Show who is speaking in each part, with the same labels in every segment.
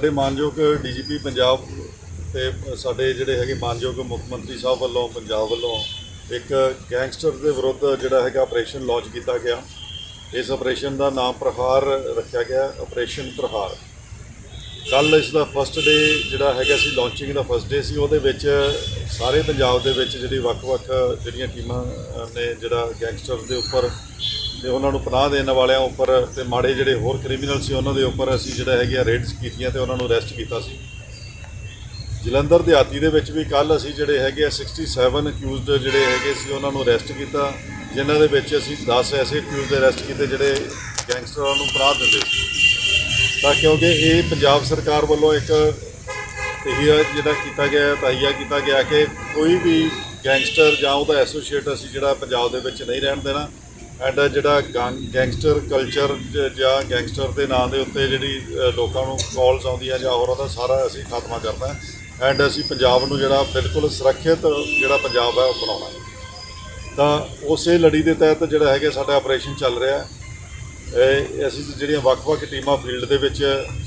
Speaker 1: ਸਾਡੇ ਮਾਨਯੋਗ ਡੀਜੀਪੀ ਪੰਜਾਬ ਤੇ ਸਾਡੇ ਜਿਹੜੇ ਹੈਗੇ ਮਾਨਯੋਗ ਮੁੱਖ ਮੰਤਰੀ ਸਾਹਿਬ ਵੱਲੋਂ, ਪੰਜਾਬ ਵੱਲੋਂ ਇੱਕ ਗੈਂਗਸਟਰ ਦੇ ਵਿਰੁੱਧ ਜਿਹੜਾ ਹੈਗਾ ਆਪਰੇਸ਼ਨ ਲਾਂਚ ਕੀਤਾ ਗਿਆ। ਇਸ ਆਪਰੇਸ਼ਨ ਦਾ ਨਾਮ ਪ੍ਰਹਾਰ ਰੱਖਿਆ ਗਿਆ, ਆਪਰੇਸ਼ਨ ਪ੍ਰਹਾਰ। ਕੱਲ ਇਸ ਦਾ ਫਸਟ ਡੇ ਜਿਹੜਾ ਹੈਗਾ ਸੀ ਲਾਂਚਿੰਗ ਦਾ ਫਸਟ ਡੇ ਸੀ, ਉਹਦੇ ਵਿੱਚ ਸਾਰੇ ਪੰਜਾਬ ਦੇ ਵਿੱਚ ਜਿਹੜੀ ਵੱਖ-ਵੱਖ ਜਿਹੜੀਆਂ ਟੀਮਾਂ ਨੇ ਜਿਹੜਾ ਗੈਂਗਸਟਰ ਦੇ ਉੱਪਰ ਤੇ ਉਹਨਾਂ ਨੂੰ ਪਨਾਹ ਦੇਣ ਵਾਲਿਆਂ ਉੱਪਰ ਤੇ ਮਾੜੇ ਜਿਹੜੇ ਹੋਰ ਕ੍ਰਿਮੀਨਲ ਸੀ, ਉਹਨਾਂ ਦੇ ਉੱਪਰ ਅਸੀਂ ਜਿਹੜਾ ਹੈਗਾ ਰੇਡਸ ਕੀਤੀਆਂ ਤੇ ਉਹਨਾਂ ਨੂੰ ਅਰੈਸਟ ਕੀਤਾ ਸੀ। ਜਲੰਧਰ ਦਿਹਾਤੀ ਦੇ ਵਿੱਚ ਵੀ ਕੱਲ ਅਸੀਂ ਜਿਹੜੇ ਹੈਗੇ ਆ 67 ਅਕਿਊਜ਼ਡ ਜਿਹੜੇ ਹੈਗੇ ਸੀ, ਉਹਨਾਂ ਨੂੰ ਅਰੈਸਟ ਕੀਤਾ, ਜਿਨ੍ਹਾਂ ਦੇ ਵਿੱਚ ਅਸੀਂ 10 ਐਸੇ ਅਕਿਊਜ਼ਡ ਅਰੈਸਟ ਕੀਤੇ ਜਿਹੜੇ ਗੈਂਗਸਟਰਾਂ ਨੂੰ ਪਨਾਹ ਦਿੰਦੇ ਸੀ। ਤਾਂ ਕਿਉਂਕਿ ਇਹ ਪੰਜਾਬ ਸਰਕਾਰ ਵੱਲੋਂ ਇੱਕ ਇਹ ਜਿਹੜਾ ਕੀਤਾ ਗਿਆ ਤਾਈਆ ਕੀਤਾ ਗਿਆ ਕਿ ਕੋਈ ਵੀ ਗੈਂਗਸਟਰ ਜਾਂ ਉਹਦਾ ਐਸੋਸੀਏਟ ਅਸੀਂ ਜਿਹੜਾ ਪੰਜਾਬ ਦੇ ਵਿੱਚ ਨਹੀਂ ਰਹਿਣ ਦੇਣਾ ਐਂਡ uh, ਜਿਹੜਾ ਗੈਂਗ- ਗੈਂਗਸਟਰ ਕਲਚਰ ਜਾਂ ਗੈਂਗਸਟਰ ਦੇ ਨਾਂ ਦੇ ਉੱਤੇ ਜਿਹੜੀ ਲੋਕਾਂ ਨੂੰ ਕਾਲਸ ਆਉਂਦੀਆਂ ਜਾਂ ਹੋਰ ਉਹਦਾ ਸਾਰਾ ਅਸੀਂ ਖਾਤਮਾ ਕਰਨਾ ਐਂਡ ਅਸੀਂ ਪੰਜਾਬ ਨੂੰ ਜਿਹੜਾ ਬਿਲਕੁਲ ਸੁਰੱਖਿਅਤ ਜਿਹੜਾ ਪੰਜਾਬ ਹੈ ਉਹ ਬਣਾਉਣਾ ਹੈ। ਤਾਂ ਉਸੇ ਲੜੀ ਦੇ ਤਹਿਤ ਜਿਹੜਾ ਹੈਗਾ ਸਾਡਾ ਆਪਰੇਸ਼ਨ ਚੱਲ ਰਿਹਾ ਹੈ। ਅਸੀਂ ਜਿਹੜੀਆਂ ਵੱਖ-ਵੱਖ ਟੀਮਾਂ ਫੀਲਡ ਦੇ ਵਿੱਚ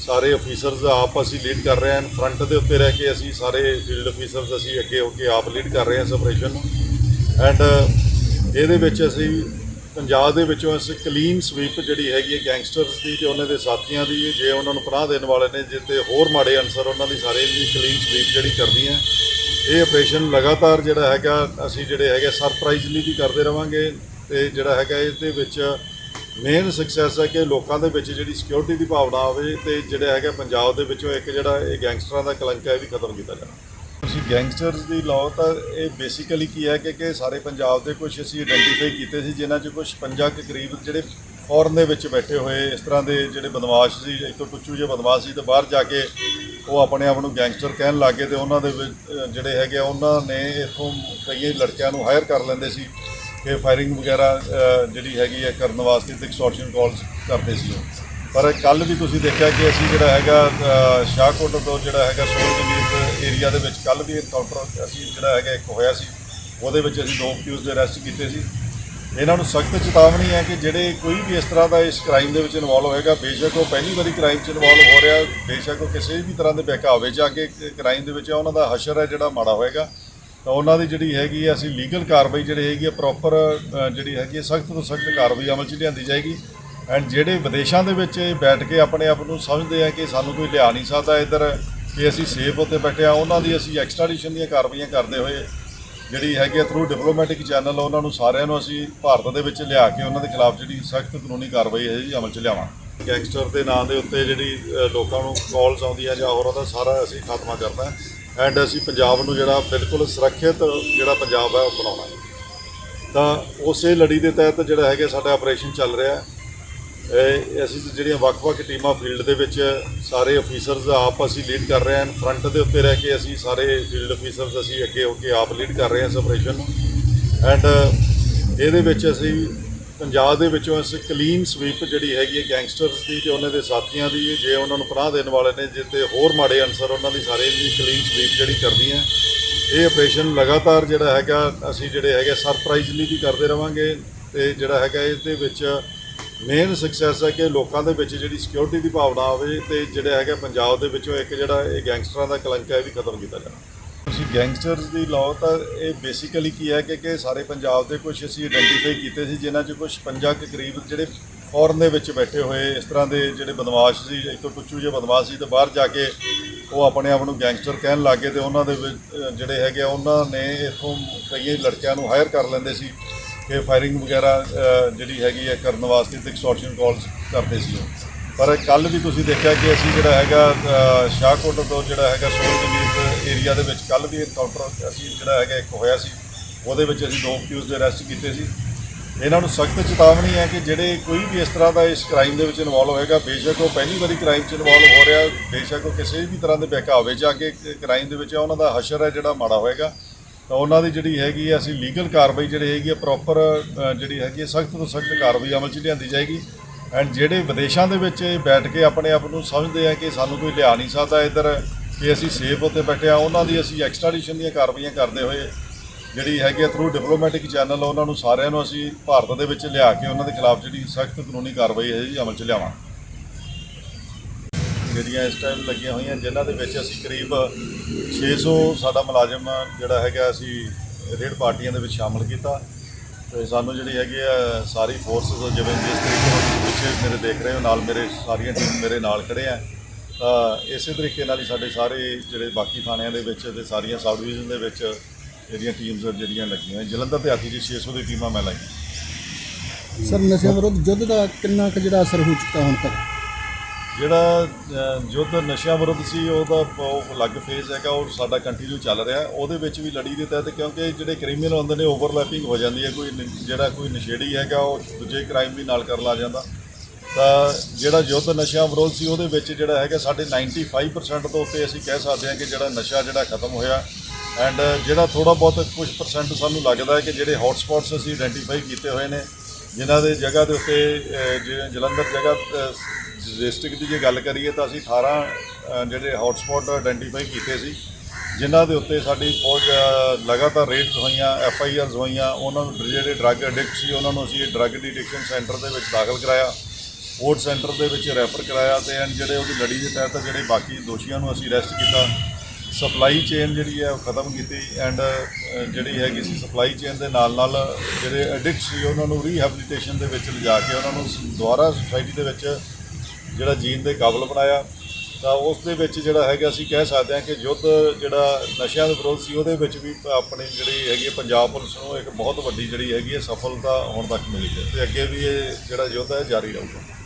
Speaker 1: ਸਾਰੇ ਅਫੀਸਰਸ ਆਪ ਅਸੀਂ ਲੀਡ ਕਰ ਰਹੇ ਹਾਂ। ਫਰੰਟ ਦੇ ਉੱਤੇ ਰਹਿ ਕੇ ਅਸੀਂ ਸਾਰੇ ਫੀਲਡ ਅਫੀਸਰਸ ਅਸੀਂ ਅੱਗੇ ਹੋ ਕੇ ਆਪ ਲੀਡ ਕਰ ਰਹੇ ਹਾਂ ਇਸ ਆਪਰੇਸ਼ਨ ਨੂੰ। ਐਂਡ ਇਹਦੇ ਵਿੱਚ ਅਸੀਂ ਪੰਜਾਬ ਦੇ ਵਿੱਚੋਂ ਇਸ ਕਲੀਨ ਸਵੀਪ ਜਿਹੜੀ ਹੈਗੀ ਹੈ ਗੈਂਗਸਟਰਸ ਦੀ ਤੇ ਉਹਨਾਂ ਦੇ ਸਾਥੀਆਂ ਦੀ, ਜੇ ਉਹਨਾਂ ਨੂੰ ਪਨਾਹ ਦੇਣ ਵਾਲੇ ਨੇ, ਜੇ ਤੇ ਹੋਰ ਮਾੜੇ ਅਨਸਰ ਉਹਨਾਂ ਦੀ ਸਾਰੇ ਦੀ ਕਲੀਨ ਸਵੀਪ ਜਿਹੜੀ ਕਰਦੀ ਹੈ, ਇਹ ਆਪਰੇਸ਼ਨ ਲਗਾਤਾਰ ਜਿਹੜਾ ਹੈਗਾ, ਅਸੀਂ ਜਿਹੜੇ ਹੈਗੇ ਸਰਪ੍ਰਾਈਜ਼ਲੀ ਵੀ ਕਰਦੇ ਰਵਾਂਗੇ ਤੇ ਜਿਹੜਾ ਹੈਗਾ ਇਹਦੇ ਵਿੱਚ ਮੇਨ ਸਕਸੈਸ ਹੈ ਕਿ ਲੋਕਾਂ ਦੇ ਵਿੱਚ ਜਿਹੜੀ ਸਿਕਿਉਰਿਟੀ ਦੀ ਭਾਵਨਾ ਆਵੇ ਤੇ ਜਿਹੜਾ ਹੈਗਾ ਪੰਜਾਬ ਦੇ ਵਿੱਚੋਂ ਇੱਕ ਜਿਹੜਾ ਇਹ ਗੈਂਗਸਟਰਾਂ ਦਾ ਕਲੰਕ ਹੈ ਇਹ ਵੀ ਖਤਮ ਕੀਤਾ ਜਾਵੇ। ਤੁਸੀਂ ਗੈਂਗਸਟਰਸ ਦੀ ਲਾਅ ਤਾਂ ਇਹ ਬੇਸਿਕਲੀ ਕੀ ਹੈ ਕਿ ਕਿ ਸਾਰੇ ਪੰਜਾਬ ਦੇ ਕੁਝ ਅਸੀਂ ਆਇਡੈਂਟੀਫਾਈ ਕੀਤੇ ਸੀ ਜਿਨ੍ਹਾਂ 'ਚ ਕੁਝ 50 ਕੇ ਕਰੀਬ ਜਿਹੜੇ ਫੋਰਨ ਦੇ ਵਿੱਚ ਬੈਠੇ ਹੋਏ ਇਸ ਤਰ੍ਹਾਂ ਦੇ ਜਿਹੜੇ ਬਦਮਾਸ਼ ਸੀ ਇੱਕ ਤੋਂ ਟੁੱਚੂ ਜਿਹੇ ਬਦਮਾਸ਼ ਸੀ ਤੇ ਬਾਹਰ ਜਾ ਕੇ ਉਹ ਆਪਣੇ ਆਪ ਨੂੰ ਗੈਂਗਸਟਰ ਕਹਿਣ ਲੱਗੇ ਤੇ ਉਹਨਾਂ ਦੇ ਵਿੱਚ, ਜਿਹੜੇ ਹੈਗੇ ਆ, ਉਹਨਾਂ ਨੇ ਇੱਥੋਂ ਕਈ ਲੜਕਿਆਂ ਨੂੰ ਹਾਇਰ ਕਰ ਲੈਂਦੇ ਸੀ ਕਿ ਫਾਇਰਿੰਗ ਵਗੈਰਾ ਜਿਹੜੀ ਹੈਗੀ ਹੈ ਕਰਨ ਵਾਸਤੇ ਤੇ ਐਕਸਟੋਰਸ਼ਨ ਕਾਲਸ ਕਰਦੇ ਸੀ ਉਹ। ਪਰ ਕੱਲ ਵੀ ਤੁਸੀਂ ਦੇਖਿਆ ਕਿ ਅਸੀਂ ਜਿਹੜਾ ਹੈਗਾ ਅ, ਸ਼ਾਹਕੋਟ ਤੋਂ ਜਿਹੜਾ ਹੈਗਾ ਸੋਲਜਮੀਰ ਏਰੀਆ ਦੇ ਵਿੱਚ ਕੱਲ ਵੀ ਇਨਕਾਊਂਟਰ ਅਸੀਂ ਜਿਹੜਾ ਹੈਗਾ ਇੱਕ ਹੋਇਆ ਸੀ। ਉਹਦੇ ਵਿੱਚ ਅਸੀਂ ਦੋ ਕਿਊਜ਼ ਦੇ ਅਰੈਸਟ ਕੀਤੇ ਸੀ। ਇਹਨਾਂ ਨੂੰ ਸਖਤ ਚੇਤਾਵਨੀ ਹੈ ਕਿ ਜਿਹੜੇ ਕੋਈ ਵੀ ਇਸ ਤਰ੍ਹਾਂ ਦਾ ਇਸ ਕ੍ਰਾਈਮ ਦੇ ਵਿੱਚ ਇਨਵੋਲਵ ਹੋਏਗਾ ਬੇਸ਼ੱਕ ਉਹ ਪਹਿਲੀ ਵਾਰੀ ਕ੍ਰਾਈਮ 'ਚ ਇਨਵੋਲਵ ਹੋ ਰਿਹਾ ਬੇਸ਼ੱਕ ਉਹ ਕਿਸੇ ਵੀ ਤਰ੍ਹਾਂ ਦੇ ਬਹਿਕਾਵੇ 'ਚ ਆ ਕੇ ਕ੍ਰਾਈਮ ਦੇ ਵਿੱਚ ਉਹਨਾਂ ਦਾ ਹਸ਼ਰ ਹੈ ਜਿਹੜਾ ਮਾੜਾ ਹੋਏਗਾ। ਤਾਂ ਉਹਨਾਂ ਦੀ ਜਿਹੜੀ ਹੈਗੀ ਹੈ ਅਸੀਂ ਲੀਗਲ ਕਾਰਵਾਈ ਜਿਹੜੀ ਹੈਗੀ ਹੈ ਪ੍ਰੋਪਰ ਜਿਹੜੀ ਹੈਗੀ ਹੈ ਸਖਤ ਤੋਂ ਸਖਤ ਕਾਰਵਾਈ ਅਮਲ 'ਚ ਲਿਆਂਦੀ ਜਾਏਗੀ। ਐਂਡ ਜਿਹੜੇ ਵਿਦੇਸ਼ਾਂ ਦੇ ਵਿੱਚ ਇਹ ਬੈਠ ਕੇ ਆਪਣੇ ਆਪ ਨੂੰ ਸਮਝਦੇ ਆ ਕਿ ਸਾਨੂੰ ਕੋਈ ਲਿਆ ਨਹੀਂ ਸਕਦਾ ਇੱਧਰ, ਕਿ ਅਸੀਂ ਸੇਫ ਉੱਤੇ ਬੈਠੇ ਆ, ਉਹਨਾਂ ਦੀ ਅਸੀਂ ਐਕਸਟ੍ਰਾਡੀਸ਼ਨ ਦੀਆਂ ਕਾਰਵਾਈਆਂ ਕਰਦੇ ਹੋਏ ਜਿਹੜੀ ਹੈਗੀ ਆ ਥਰੂ ਡਿਪਲੋਮੈਟਿਕ ਚੈਨਲ ਉਹਨਾਂ ਨੂੰ ਸਾਰਿਆਂ ਨੂੰ ਅਸੀਂ ਭਾਰਤ ਦੇ ਵਿੱਚ ਲਿਆ ਕੇ ਉਹਨਾਂ ਦੇ ਖਿਲਾਫ ਜਿਹੜੀ ਸਖਤ ਕਾਨੂੰਨੀ ਕਾਰਵਾਈ ਹੈ ਜੀ ਅਮਲ 'ਚ ਲਿਆਵਾਂਗੇ ਗੈਂਗਸਟਰ ਦੇ ਨਾਂ ਦੇ ਉੱਤੇ ਜਿਹੜੀ ਲੋਕਾਂ ਨੂੰ ਕਾਲਸ ਆਉਂਦੀਆਂ ਜਾਂ ਹੋਰ ਉਹਦਾ ਸਾਰਾ ਅਸੀਂ ਖਾਤਮਾ ਕਰਨਾ ਐਂਡ ਅਸੀਂ ਪੰਜਾਬ ਨੂੰ ਜਿਹੜਾ ਬਿਲਕੁਲ ਸੁਰੱਖਿਅਤ ਜਿਹੜਾ ਪੰਜਾਬ ਹੈ ਉਹ ਬਣਾਉਣਾ ਤਾਂ ਉਸੇ ਲੜੀ ਦੇ ਤਹਿਤ ਜਿਹੜਾ ਹੈਗਾ ਸਾਡਾ ਆਪਰੇਸ਼ਨ ਚੱਲ ਰਿਹਾ ਹੈ। ਅਸੀਂ ਜਿਹੜੀਆਂ ਵੱਖ-ਵੱਖ ਟੀਮਾਂ ਫੀਲਡ ਦੇ ਵਿੱਚ ਸਾਰੇ ਅਫੀਸਰਸ ਆਪ ਅਸੀਂ ਲੀਡ ਕਰ ਰਹੇ ਹਾਂ। ਫਰੰਟ ਦੇ ਉੱਤੇ ਰਹਿ ਕੇ ਅਸੀਂ ਸਾਰੇ ਫੀਲਡ ਅਫੀਸਰਸ ਅਸੀਂ ਅੱਗੇ ਹੋ ਕੇ ਆਪ ਲੀਡ ਕਰ ਰਹੇ ਹਾਂ ਇਸ ਆਪਰੇਸ਼ਨ ਨੂੰ। ਐਂਡ ਇਹਦੇ ਵਿੱਚ ਅਸੀਂ ਪੰਜਾਬ ਦੇ ਵਿੱਚੋਂ ਇਸ ਕਲੀਨ ਸਵੀਪ ਜਿਹੜੀ ਹੈਗੀ ਹੈ ਗੈਂਗਸਟਰਸ ਦੀ ਤੇ ਉਹਨਾਂ ਦੇ ਸਾਥੀਆਂ ਦੀ, ਜੇ ਉਹਨਾਂ ਨੂੰ ਪਨਾਹ ਦੇਣ ਵਾਲੇ ਨੇ, ਜੇ ਹੋਰ ਮਾੜੇ ਅਨਸਰ ਉਹਨਾਂ ਦੀ ਸਾਰੇ ਦੀ ਕਲੀਨ ਸਵੀਪ ਜਿਹੜੀ ਕਰਦੀ ਹੈ। ਇਹ ਆਪਰੇਸ਼ਨ ਲਗਾਤਾਰ ਜਿਹੜਾ ਹੈਗਾ, ਅਸੀਂ ਜਿਹੜੇ ਹੈਗੇ ਸਰਪ੍ਰਾਈਜ਼ਲੀ ਵੀ ਕਰਦੇ ਰਵਾਂਗੇ ਤੇ ਜਿਹੜਾ ਹੈਗਾ ਇਹਦੇ ਵਿੱਚ ਮੇਨ ਸਕਸੈਸ ਹੈ ਕਿ ਲੋਕਾਂ ਦੇ ਵਿੱਚ ਜਿਹੜੀ ਸਿਕਿਉਰਿਟੀ ਦੀ ਭਾਵਨਾ ਆਵੇ ਤੇ ਜਿਹੜੇ ਹੈਗਾ ਪੰਜਾਬ ਦੇ ਵਿੱਚੋਂ ਇੱਕ ਜਿਹੜਾ ਇਹ ਗੈਂਗਸਟਰਾਂ ਦਾ ਕਲੰਕ ਹੈ ਇਹ ਵੀ ਖਤਮ ਕੀਤਾ ਜਾਣਾ ਤੁਸੀਂ ਗੈਂਗਸਟਰਸ ਦੀ ਲਾਅ ਤਾਂ ਇਹ ਬੇਸਿਕਲੀ ਕੀ ਹੈ ਕਿ ਕਿ ਸਾਰੇ ਪੰਜਾਬ ਦੇ ਕੁਝ ਅਸੀਂ ਆਇਡੈਂਟੀਫਾਈ ਕੀਤੇ ਸੀ ਜਿਨ੍ਹਾਂ 'ਚ ਕੁਝ 50 ਕੇ ਕਰੀਬ ਜਿਹੜੇ ਫੋਰਨ ਦੇ ਵਿੱਚ ਬੈਠੇ ਹੋਏ ਇਸ ਤਰ੍ਹਾਂ ਦੇ ਜਿਹੜੇ ਬਦਮਾਸ਼ ਸੀ ਇੱਕ ਤੋਂ ਟੁੱਚੂ ਜਿਹੇ ਬਦਮਾਸ਼ ਸੀ ਤੇ ਬਾਹਰ ਜਾ ਕੇ ਉਹ ਆਪਣੇ ਆਪ ਨੂੰ ਗੈਂਗਸਟਰ ਕਹਿਣ ਲੱਗੇ ਤੇ ਉਹਨਾਂ ਦੇ ਵਿੱਚ, ਜਿਹੜੇ ਹੈਗੇ ਆ, ਉਹਨਾਂ ਨੇ ਇੱਥੋਂ ਕਈ ਲੜਕਿਆਂ ਨੂੰ ਹਾਇਰ ਕਰ ਲੈਂਦੇ ਸੀ। ਕਿ ਫਾਇਰਿੰਗ ਵਗੈਰਾ ਜਿਹੜੀ ਹੈਗੀ ਹੈ ਕਰਨ ਵਾਸਤੇ ਤੇ ਐਕਸਟੋਰਸ਼ਨ ਕਾਲਸ ਕਰਦੇ ਸੀ ਪਰ ਕੱਲ ਵੀ ਤੁਸੀਂ ਦੇਖਿਆ ਕਿ ਅਸੀਂ ਜਿਹੜਾ ਹੈਗਾ ਅ, ਸ਼ਾਹਕੋਟ ਤੋਂ ਜਿਹੜਾ ਹੈਗਾ ਸੋਲਜਮੀਰ ਏਰੀਆ ਦੇ ਵਿੱਚ ਕੱਲ ਵੀ ਇਨਕਾਊਂਟਰ ਅਸੀਂ ਜਿਹੜਾ ਹੈਗਾ ਇੱਕ ਹੋਇਆ ਸੀ। ਉਹਦੇ ਵਿੱਚ ਅਸੀਂ ਦੋ ਕਿਊਜ਼ ਦੇ ਅਰੈਸਟ ਕੀਤੇ ਸੀ। ਇਹਨਾਂ ਨੂੰ ਸਖਤ ਚੇਤਾਵਨੀ ਹੈ ਕਿ ਜਿਹੜੇ ਕੋਈ ਵੀ ਇਸ ਤਰ੍ਹਾਂ ਦਾ ਇਸ ਕ੍ਰਾਈਮ ਦੇ ਵਿੱਚ ਇਨਵੋਲਵ ਹੋਏਗਾ ਬੇਸ਼ੱਕ ਉਹ ਪਹਿਲੀ ਵਾਰੀ ਕ੍ਰਾਈਮ 'ਚ ਇਨਵੋਲਵ ਹੋ ਰਿਹਾ ਬੇਸ਼ੱਕ ਉਹ ਕਿਸੇ ਵੀ ਤਰ੍ਹਾਂ ਦੇ ਬਹਿਕਾਵੇ 'ਚ ਆ ਕੇ ਕ੍ਰਾਈਮ ਦੇ ਵਿੱਚ ਉਹਨਾਂ ਦਾ ਹਸ਼ਰ ਹੈ ਜਿਹੜਾ ਮਾੜਾ ਹੋਏਗਾ। ਤਾਂ ਉਹਨਾਂ ਦੀ ਜਿਹੜੀ ਹੈਗੀ ਹੈ ਅਸੀਂ ਲੀਗਲ ਕਾਰਵਾਈ ਜਿਹੜੀ ਹੈਗੀ ਆ ਪ੍ਰੋਪਰ ਜਿਹੜੀ ਹੈਗੀ ਹੈ ਸਖਤ ਤੋਂ ਸਖਤ ਕਾਰਵਾਈ ਅਮਲ 'ਚ ਲਿਆਂਦੀ ਜਾਏਗੀ। ਐਂਡ ਜਿਹੜੇ ਵਿਦੇਸ਼ਾਂ ਦੇ ਵਿੱਚ ਇਹ ਬੈਠ ਕੇ ਆਪਣੇ ਆਪ ਨੂੰ ਸਮਝਦੇ ਆ ਕਿ ਸਾਨੂੰ ਕੋਈ ਲਿਆ ਨਹੀਂ ਸਕਦਾ ਇੱਧਰ, ਕਿ ਅਸੀਂ ਸੇਫ ਉੱਤੇ ਬੈਠੇ ਆ, ਉਹਨਾਂ ਦੀ ਅਸੀਂ ਐਕਸਟ੍ਰਾਡੀਸ਼ਨ ਦੀਆਂ ਕਾਰਵਾਈਆਂ ਕਰਦੇ ਹੋਏ ਜਿਹੜੀ ਹੈਗੀ ਥਰੂ ਡਿਪਲੋਮੈਟਿਕ ਚੈਨਲ ਉਹਨਾਂ ਨੂੰ ਸਾਰਿਆਂ ਨੂੰ ਅਸੀਂ ਭਾਰਤ ਦੇ ਵਿੱਚ ਲਿਆ ਕੇ ਉਹਨਾਂ ਦੇ ਖਿਲਾਫ ਜਿਹੜੀ ਸਖਤ ਕਾਨੂੰਨੀ ਕਾਰਵਾਈ ਹੈ ਜੀ ਅਮਲ 'ਚ ਲਿਆਵਾਂਗੇ। ਜਿਹੜੀਆਂ ਇਸ ਟਾਈਮ ਲੱਗੀਆਂ ਹੋਈਆਂ, ਜਿਨ੍ਹਾਂ ਦੇ ਵਿੱਚ ਅਸੀਂ ਕਰੀਬ 600 ਸਾਡਾ ਮੁਲਾਜ਼ਮ ਜਿਹੜਾ ਹੈਗਾ ਅਸੀਂ ਰੇਡ ਪਾਰਟੀਆਂ ਦੇ ਵਿੱਚ ਸ਼ਾਮਲ ਕੀਤਾ। ਤੇ ਸਾਨੂੰ ਜਿਹੜੀ ਹੈਗੀ ਆ ਸਾਰੀ ਫੋਰਸਸ ਜਿਵੇਂ ਜਿਸ ਤਰੀਕੇ ਪਿੱਛੇ ਮੇਰੇ ਦੇਖ ਰਹੇ ਹੋ, ਨਾਲ ਮੇਰੇ ਸਾਰੀਆਂ ਟੀਮ ਮੇਰੇ ਨਾਲ ਖੜੇ ਆ, ਤਾਂ ਇਸੇ ਤਰੀਕੇ ਨਾਲ ਹੀ ਸਾਡੇ ਸਾਰੇ ਜਿਹੜੇ ਬਾਕੀ ਥਾਣਿਆਂ ਦੇ ਵਿੱਚ ਤੇ ਸਾਰੀਆਂ ਸਬ ਡਿਵੀਜ਼ਨ ਦੇ ਵਿੱਚ ਜਿਹੜੀਆਂ ਟੀਮਸ ਜਿਹੜੀਆਂ ਲੱਗੀਆਂ ਹੋਈਆਂ। ਜਲੰਧਰ ਤੇ ਹਾਤੀ ਜੀ 600 ਦੀ ਟੀਮਾਂ ਮੈਂ ਲਾਈਆਂ।
Speaker 2: ਸਰ, ਨਸ਼ਿਆਂ ਵਿਰੁੱਧ ਯੁੱਧ ਦਾ ਕਿੰਨਾ ਕੁ ਜਿਹੜਾ ਅਸਰ ਹੋ ਚੁੱਕਾ ਹੁਣ ਤੱਕ?
Speaker 1: ਜਿਹੜਾ ਯੁੱਧ ਨਸ਼ਿਆਂ ਵਿਰੁੱਧ ਸੀ ਉਹਦਾ ਉਹ ਅਲੱਗ ਫੇਜ਼ ਹੈਗਾ ਉਹ ਸਾਡਾ ਕੰਟੀਨਿਊ ਚੱਲ ਰਿਹਾ। ਉਹਦੇ ਵਿੱਚ ਵੀ ਲੜੀ ਦੇ ਤਹਿਤ ਕਿਉਂਕਿ ਜਿਹੜੇ ਕ੍ਰਿਮੀਨਲ ਹੁੰਦੇ ਨੇ ਓਵਰਲੈਪਿੰਗ ਹੋ ਜਾਂਦੀ ਹੈ। ਕੋਈ ਨ- ਜਿਹੜਾ ਕੋਈ ਨਸ਼ੇੜੀ ਹੈਗਾ, ਉਹ ਦੂਜੇ ਕ੍ਰਾਈਮ ਵੀ ਨਾਲ ਕਰ ਲਾ ਜਾਂਦਾ। ਤਾਂ ਜਿਹੜਾ ਯੁੱਧ ਨਸ਼ਿਆਂ ਵਿਰੁੱਧ ਸੀ, ਉਹਦੇ ਵਿੱਚ ਜਿਹੜਾ ਹੈਗਾ, ਸਾਡੇ 95% ਤੋਂ ਉੱਤੇ ਅਸੀਂ ਕਹਿ ਸਕਦੇ ਹਾਂ ਕਿ ਜਿਹੜਾ ਨਸ਼ਾ ਜਿਹੜਾ ਖਤਮ ਹੋਇਆ। ਐਂਡ ਜਿਹੜਾ ਥੋੜਾ ਬਹੁਤ ਕੁਝ ਪਰਸੈਂਟ ਸਾਨੂੰ ਲੱਗਦਾ ਹੈ ਕਿ ਜਿਹੜੇ ਹੌਟ ਸਪੌਟਸ ਅਸੀਂ ਆਇਡੈਂਟੀਫਾਈ ਕੀਤੇ ਹੋਏ ਨੇ, ਜਿਨ੍ਹਾਂ ਦੇ ਜਗ੍ਹਾ ਦੇ ਉੱਤੇ ਜਲੰਧਰ ਜਗ੍ਹਾ ਡਿਸਟ੍ਰਿਕਟ ਦੀ ਜੇ ਗੱਲ ਕਰੀਏ ਤਾਂ ਅਸੀਂ 18 ਜਿਹੜੇ ਹੌਟ ਸਪੌਟ ਆਇਡੈਂਟੀਫਾਈ ਕੀਤੇ ਸੀ, ਜਿਨ੍ਹਾਂ ਦੇ ਉੱਤੇ ਸਾਡੀ ਫੌਜ ਲਗਾਤਾਰ ਰੇਡਸ ਹੋਈਆਂ ਐਫ ਆਈ ਆਰਸ ਹੋਈਆਂ, ਉਹਨਾਂ ਨੂੰ ਜਿਹੜੇ ਡਰੱਗ ਐਡਿਕਟ ਸੀ, ਉਹਨਾਂ ਨੂੰ ਅਸੀਂ ਡਰੱਗ ਡਿਟੈਕਸ਼ਨ ਸੈਂਟਰ ਦੇ ਵਿੱਚ ਦਾਖਲ ਕਰਾਇਆ ਫੋਰਟ ਸੈਂਟਰ ਦੇ ਵਿੱਚ ਰੈਫਰ ਕਰਾਇਆ ਤੇ ਐਂਡ ਜਿਹੜੇ ਉਹਦੀ ਲੜੀ ਦੇ ਤਹਿਤ ਜਿਹੜੇ ਬਾਕੀ ਦੋਸ਼ੀਆਂ ਨੂੰ ਅਸੀਂ ਅਰੈਸਟ ਕੀਤਾ। ਸਪਲਾਈ ਚੇਨ ਜਿਹੜੀ ਹੈ ਉਹ ਖਤਮ ਕੀਤੀ ਐਂਡ ਜਿਹੜੀ ਹੈਗੀ ਸੀ ਸਪਲਾਈ ਚੇਨ ਦੇ ਨਾਲ ਨਾਲ ਜਿਹੜੇ ਐਡਿਕਟ ਸੀ, ਉਹਨਾਂ ਨੂੰ ਰੀਹੈਬਿਲਿਟੇਸ਼ਨ ਦੇ ਵਿੱਚ ਲਿਜਾ ਕੇ ਉਹਨਾਂ ਨੂੰ ਦੁਬਾਰਾ ਸੁਸਾਇਟੀ ਦੇ ਵਿੱਚ ਜਿਹੜਾ ਜੀਣ ਦੇ ਕਾਬਲ ਬਣਾਇਆ, ਤਾਂ ਉਸ ਦੇ ਵਿੱਚ ਜਿਹੜਾ ਹੈਗਾ ਅਸੀਂ ਕਹਿ ਸਕਦੇ ਹਾਂ ਕਿ ਯੁੱਧ ਜਿਹੜਾ ਨਸ਼ਿਆਂ ਦੇ ਵਿਰੁੱਧ ਸੀ, ਉਹਦੇ ਵਿੱਚ ਵੀ ਆਪਣੀ ਜਿਹੜੀ ਹੈਗੀ ਹੈ ਪੰਜਾਬ ਪੁਲਿਸ ਨੂੰ ਇੱਕ ਬਹੁਤ ਵੱਡੀ ਜਿਹੜੀ ਹੈਗੀ ਹੈ ਸਫਲਤਾ ਹੁਣ ਤੱਕ ਮਿਲੀ ਹੈ ਤੇ ਅੱਗੇ ਵੀ ਇਹ ਜਿਹੜਾ ਯੁੱਧ ਹੈ, ਜਾਰੀ ਰਹੂਗਾ।